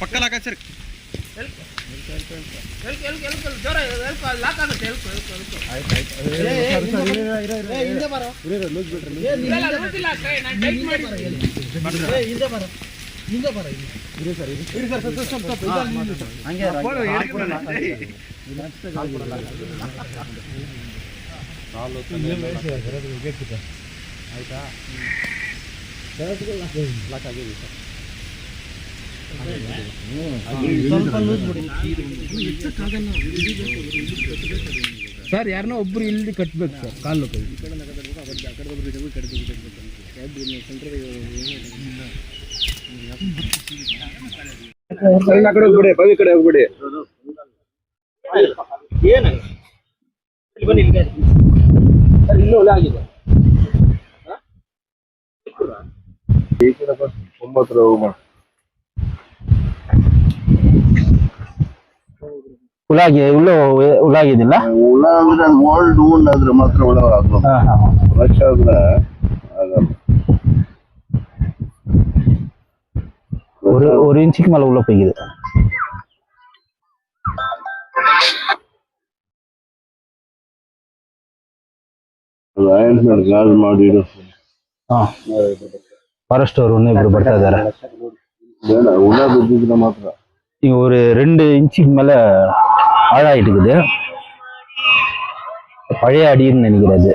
ಪಕ್ಕಲ್ ಹಾಕ sir. Sir ಯಾರನ್ನೋ ಒಬ್ರು ಇಲ್ಲಿ ಕಟ್ಬೇಕು ಸರ್ ಕಾಲು ಕೈ. ಕಡೆ ಹೋಗ್ಬಿಡಿ ಬಾವಿ ಕಡೆ ಹೋಗ್ಬಿಡಿ ಒಂಬತ್ತರ ಹೋಗೋಣ ಹುಳಾಗಿ ಹುಲ್ಲು ಹುಳಾಗಿದಿಲ್ಲ ಹುಳ ಅಂದ್ರೆ ಅದು ಓಲ್ಡ್ ಊನ್ ಆದ್ರೆ ಮಾತ್ರ ಹುಳ ಆಗ್ಬೋದು ಫ್ರೆಶ್ ಆದ್ರೆ ಆಗಲ್ಲ ஒரு ஒரு இன்ச்சுக்கு மேல உள்ள போய்க்குது ಅದು ಆಯಿಂಟ್ಮೆಂಟ್ ಗಾಜ್ ಮಾಡಿ ಇಡು ಹಾ ಫಾರೆಸ್ಟ್ ಅವರು ஒன்று இப்படி ಬರ್ತಾ ಇದಾರೆ ಬೇಡ ಹುಳ ಬಿದ್ದಿದ್ರೆ ಮಾತ್ರ இங்க ஒரு ரெண்டு இன்ச்சுக்கு மேல ஆழாயிட்டு இருக்குது பழைய அடின்னு நினைக்கிறது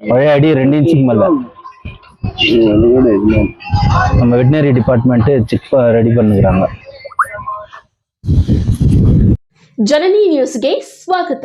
பழைய அடி ரெண்டு இன்ச்சுக்கு மேல ಈ ಒಳಗಡೆ ಇದು ಮಾಡಿ. நம்ம வெட்டினரி டிபார்ட்மெண்ட் செக் ரெடி பண்ணுகிறாங்க ಜನನಿ ನ್ಯೂಸ್ಗೆ ಸ್ವಾಗತ